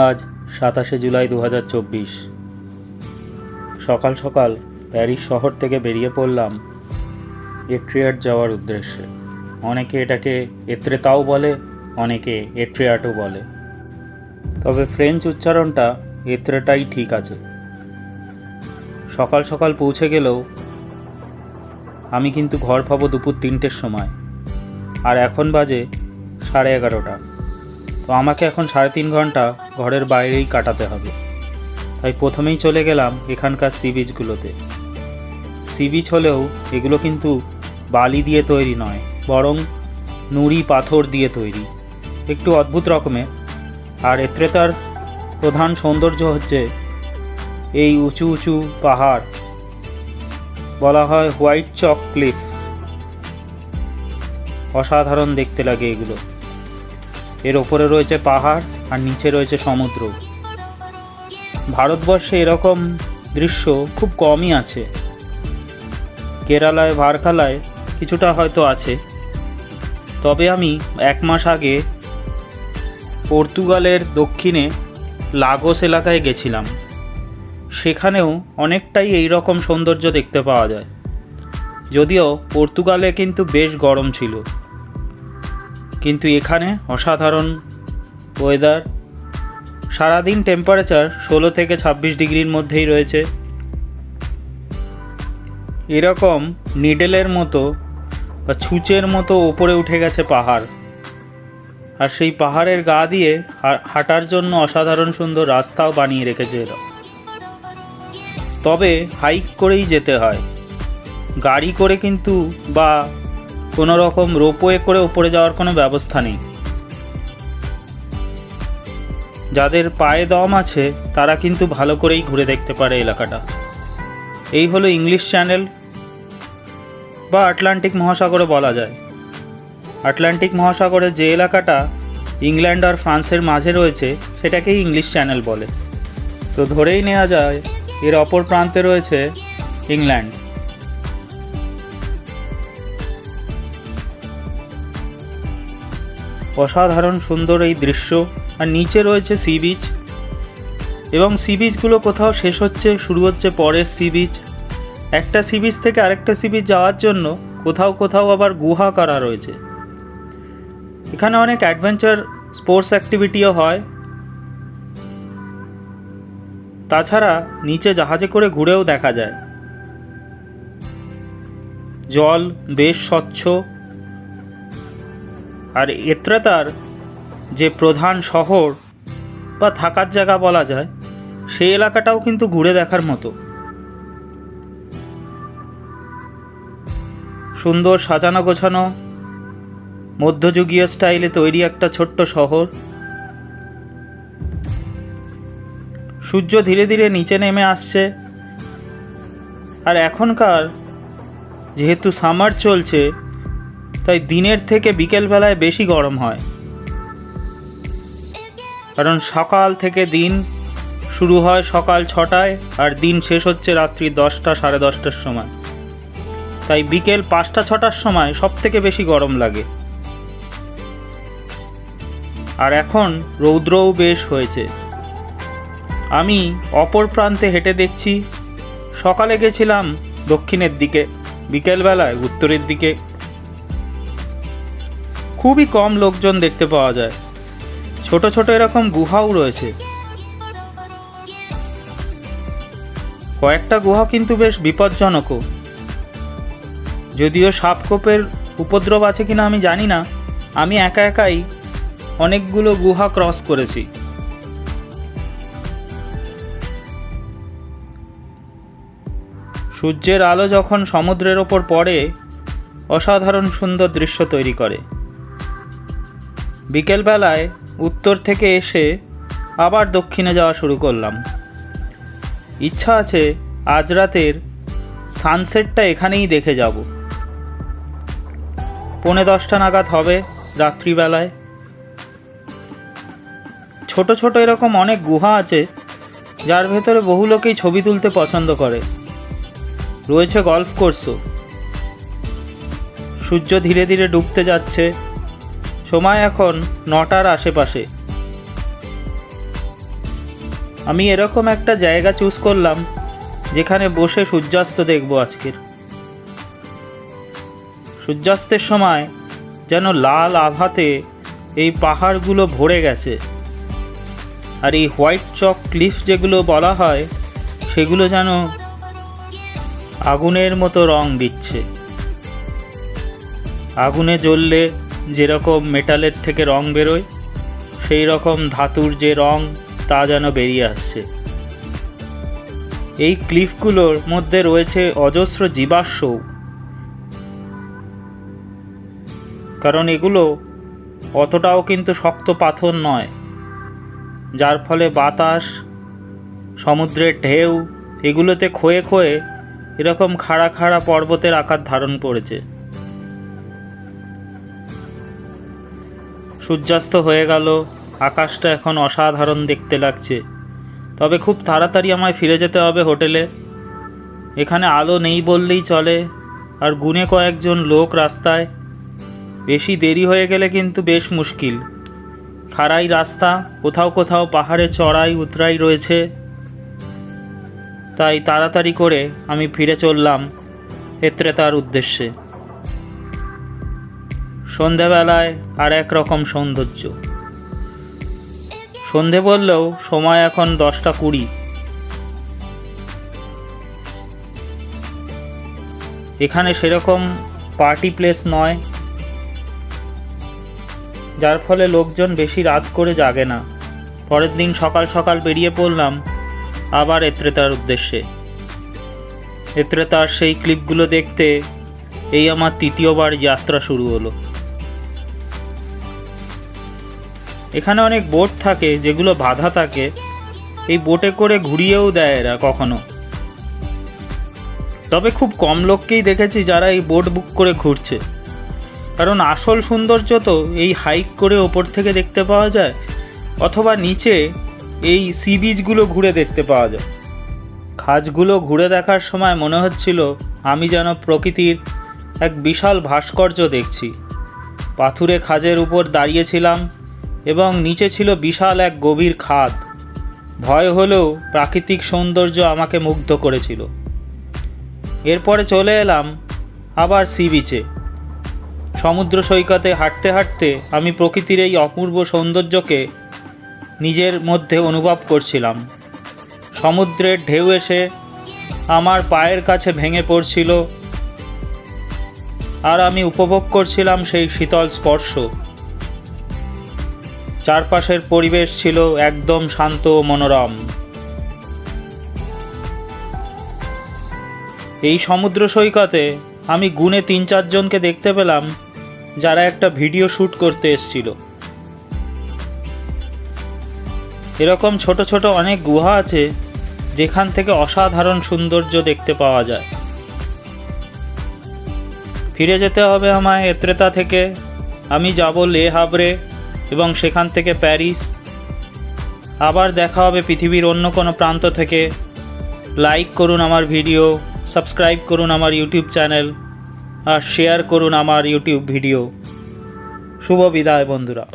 আজ সাতাশে জুলাই দু হাজার চব্বিশ। সকাল সকাল প্যারিস শহর থেকে বেরিয়ে পড়লাম এট্রিয়াট যাওয়ার উদ্দেশ্যে। অনেকে এটাকে এত্রেতাও বলে, অনেকে এট্রিয়াটও বলে। তবে ফ্রেঞ্চ উচ্চারণটা এত্রেটাই ঠিক আছে। সকাল সকাল পৌঁছে গেলেও আমি কিন্তু ঘর পাবো দুপুর তিনটের সময়, আর এখন বাজে সাড়ে এগারোটা। আমাকে এখন সাড়ে তিন ঘণ্টা ঘরের বাইরেই কাটাতে হবে। তাই প্রথমেই চলে গেলাম এখানকার সি বিচগুলোতে সি বিচ হলেও এগুলো কিন্তু বালি দিয়ে তৈরি নয়, বরং নুড়ি পাথর দিয়ে তৈরি। একটু অদ্ভুত রকমের। আর এত্রে তার প্রধান সৌন্দর্য হচ্ছে এই উঁচু উঁচু পাহাড়, বলা হয় হোয়াইট চক ক্লিফ। অসাধারণ দেখতে লাগে এগুলো। এর ওপরে রয়েছে পাহাড় আর নিচে রয়েছে সমুদ্র। ভারতবর্ষে এরকম দৃশ্য খুব কমই আছে। কেরালায় ভারকালায় কিছুটা হয়তো আছে। তবে আমি এক মাস আগে পর্তুগালের দক্ষিণে লাগোস এলাকায় গেছিলাম। সেখানেও অনেকটাই এই রকম সৌন্দর্য দেখতে পাওয়া যায়। যদিও পর্তুগালে কিন্তু বেশ গরম ছিল। কিন্তু এখানে অসাধারণ ওয়েদার সারাদিন টেম্পারেচার ষোলো থেকে ছাব্বিশ ডিগ্রির মধ্যেই রয়েছে। এরকম নিডেলের মতো বা ছুঁচের মতো ওপরে উঠে গেছে পাহাড়। আর সেই পাহাড়ের গা দিয়ে হাঁটার জন্য অসাধারণ সুন্দর রাস্তাও বানিয়ে রেখেছে এরা। তবে হাইক করেই যেতে হয়। গাড়ি করে কিন্তু বা কোনো রকম রোপওয়ে করে উপরে যাওয়ার কোনো ব্যবস্থা নেই। যাদের পায়ে দম আছে, তারা কিন্তু ভালো করেই ঘুরে দেখতে পারে এলাকাটা। এই হলো ইংলিশ চ্যানেল, বা আটলান্টিক মহাসাগরে বলা যায়। আটলান্টিক মহাসাগরের যে এলাকাটা ইংল্যান্ড আর ফ্রান্সের মাঝে রয়েছে, সেটাকেই ইংলিশ চ্যানেল বলে। তো ধরেই নেওয়া যায়, এর অপর প্রান্তে রয়েছে ইংল্যান্ড। অসাধারণ সুন্দর এই দৃশ্য, আর নিচে রয়েছে সি বিচ এবং সি বিচগুলো কোথাও শেষ হচ্ছে, শুরু হচ্ছে পরের সি বিচ একটা সি বিচ থেকে আরেকটা সি বিচ যাওয়ার জন্য কোথাও কোথাও আবার গুহা করা রয়েছে। এখানে অনেক অ্যাডভেঞ্চার স্পোর্টস অ্যাক্টিভিটিও হয়। তাছাড়া নিচে জাহাজে করে ঘুরেও দেখা যায়। জল বেশ স্বচ্ছ। আর এত্রাতার যে প্রধান শহর বা থাকার জায়গা বলা যায়, সেই এলাকাটাও কিন্তু ঘুরে দেখার মতো। সুন্দর সাজানো গোছানো, মধ্যযুগীয় স্টাইলে তৈরি একটা ছোট্ট শহর। সূর্য ধীরে ধীরে নিচে নেমে আসছে। আর এখনকার যেহেতু সামার চলছে তাই দিনের থেকে বিকেলবেলায় বেশি গরম হয়। কারণ সকাল থেকে দিন শুরু হয় সকাল ছটায় আর দিন শেষ হচ্ছে রাত্রি দশটা, সাড়ে দশটার সময়। তাই বিকেল পাঁচটা, ছটার সময় সব থেকে বেশি গরম লাগে। আর এখন রৌদ্রও বেশ হয়েছে। আমি অপর প্রান্তে হেঁটে দেখছি, সকালে গেছিলাম দক্ষিণের দিকে, বিকেলবেলায় উত্তরের দিকে। খুবই কম লোকজন দেখতে পাওয়া যায়। ছোট ছোট এরকম গুহাও রয়েছে। কয়েকটা গুহা কিন্তু বেশ বিপজ্জনকও। যদিও সাপকোপের উপদ্রব আছে কিনা আমি জানি না, আমি একা একাই অনেকগুলো গুহা ক্রস করেছি। সূর্যের আলো যখন সমুদ্রের ওপর পড়ে, অসাধারণ সুন্দর দৃশ্য তৈরি করে। বিকেলবেলায় উত্তর থেকে এসে আবার দক্ষিণে যাওয়া শুরু করলাম। ইচ্ছা আছে আজ রাতের সানসেটটা এখানেই দেখে যাব। পৌনে দশটা নাগাদ হবে রাত্রিবেলায়। ছোট ছোট এরকম অনেক গুহা আছে, যার ভেতরে বহু লোকেই ছবি তুলতে পছন্দ করে। রয়েছে গল্ফ কোর্সও সূর্য ধীরে ধীরে ডুবতে যাচ্ছে সময় এখন নটার আশেপাশে। আমি এরকম একটা জায়গা চুজ করলাম, যেখানে বসে সূর্যাস্ত দেখব আজকের। সূর্যাস্তের সময় যেন লাল আভাতে এই পাহাড়গুলো ভরে গেছে। আর এই হোয়াইট চক ক্লিফ যেগুলো বলা হয়, সেগুলো যেন আগুনের মতো রং দিচ্ছে। আগুনে জ্বললে যেরকম মেটালের থেকে রং বেরোয়, সেই রকম ধাতুর যে রং তা যেন বেরিয়ে আসছে। এই ক্লিফগুলোর মধ্যে রয়েছে অজস্র জীবাশ্ম। কারণ এগুলো অতটাও কিন্তু শক্ত পাথর নয়, যার ফলে বাতাস, সমুদ্রের ঢেউ, এগুলোতে ক্ষয়ে ক্ষয়ে এরকম খাড়া খাড়া পর্বতের আকার ধারণ করেছে। সূর্যাস্ত হয়ে গেল। আকাশটা এখন অসাধারণ দেখতে লাগছে। তবে খুব তাড়াতাড়ি আমায় ফিরে যেতে হবে হোটেলে। এখানে আলো নেই বললেই চলে, আর গুনে কয়েকজন লোক রাস্তায়। বেশি দেরি হয়ে গেলে কিন্তু বেশ মুশকিল। খাড়াই রাস্তা, কোথাও কোথাও পাহাড়ে চড়াই উতরাই রয়েছে। তাই তাড়াতাড়ি করে আমি ফিরে চললাম এত্রেতার উদ্দেশ্যে। সন্ধেবেলায় আর এক রকম সৌন্দর্য। সন্ধে বললেও সময় এখন দশটা কুড়ি। এখানে সেরকম পার্টি প্লেস নয়, যার ফলে লোকজন বেশি রাত করে জাগে না। পরের দিন সকাল সকাল বেরিয়ে পড়লাম আবার এত্রেতার উদ্দেশ্যে। এত্রেতার সেই ক্লিপগুলো দেখতে এই আমার তৃতীয়বার যাত্রা শুরু হলো। এখানে অনেক বোট থাকে যেগুলো বাধা থাকে। এই বোটে করে ঘুরিয়েও দেয় এরা কখনো। তবে খুব কম লোককেই দেখেছি যারা এই বোট বুক করে ঘুরছে। কারণ আসল সৌন্দর্য তো এই হাইক করে ওপর থেকে দেখতে পাওয়া যায়, অথবা নিচে এই সি বিচগুলো ঘুরে দেখতে পাওয়া যায়। খাজগুলো ঘুরে দেখার সময় মনে হচ্ছিল, আমি যেন প্রকৃতির এক বিশাল ভাস্কর্য দেখছি। পাথুরে খাজের উপর দাঁড়িয়েছিলাম এবং নিচে ছিল বিশাল এক গভীর খাদ। ভয় হলেও প্রাকৃতিক সৌন্দর্য আমাকে মুগ্ধ করেছিল। এরপরে চলে এলাম আবার সি বিচে। সমুদ্র সৈকতে হাঁটতে হাঁটতে আমি প্রকৃতির এই অপূর্ব সৌন্দর্যকে নিজের মধ্যে অনুভব করছিলাম। সমুদ্রের ঢেউ এসে আমার পায়ের কাছে ভেঙে পড়ছিল। আর আমি উপভোগ করছিলাম সেই শীতল স্পর্শ। চারপাশের পরিবেশ ছিল একদম শান্ত ও মনোরম। এই সমুদ্র সৈকতে আমি গুনে তিন চারজনকে দেখতে পেলাম, যারা একটা ভিডিও শ্যুট করতে এসছিল। এরকম ছোট ছোট অনেক গুহা আছে, যেখান থেকে অসাধারণ সৌন্দর্য দেখতে পাওয়া যায়। ফিরে যেতে হবে আমায় এত্রেতা থেকে। আমি যাব লে হাবরে এবং সেখান থেকে প্যারিস। আবার দেখা হবে পৃথিবীর অন্য কোনো প্রান্ত থেকে। লাইক করুন আমার ভিডিও, সাবস্ক্রাইব করুন আমার ইউটিউব চ্যানেল, আর শেয়ার করুন আমার ইউটিউব ভিডিও। শুভ বিদায় বন্ধুরা।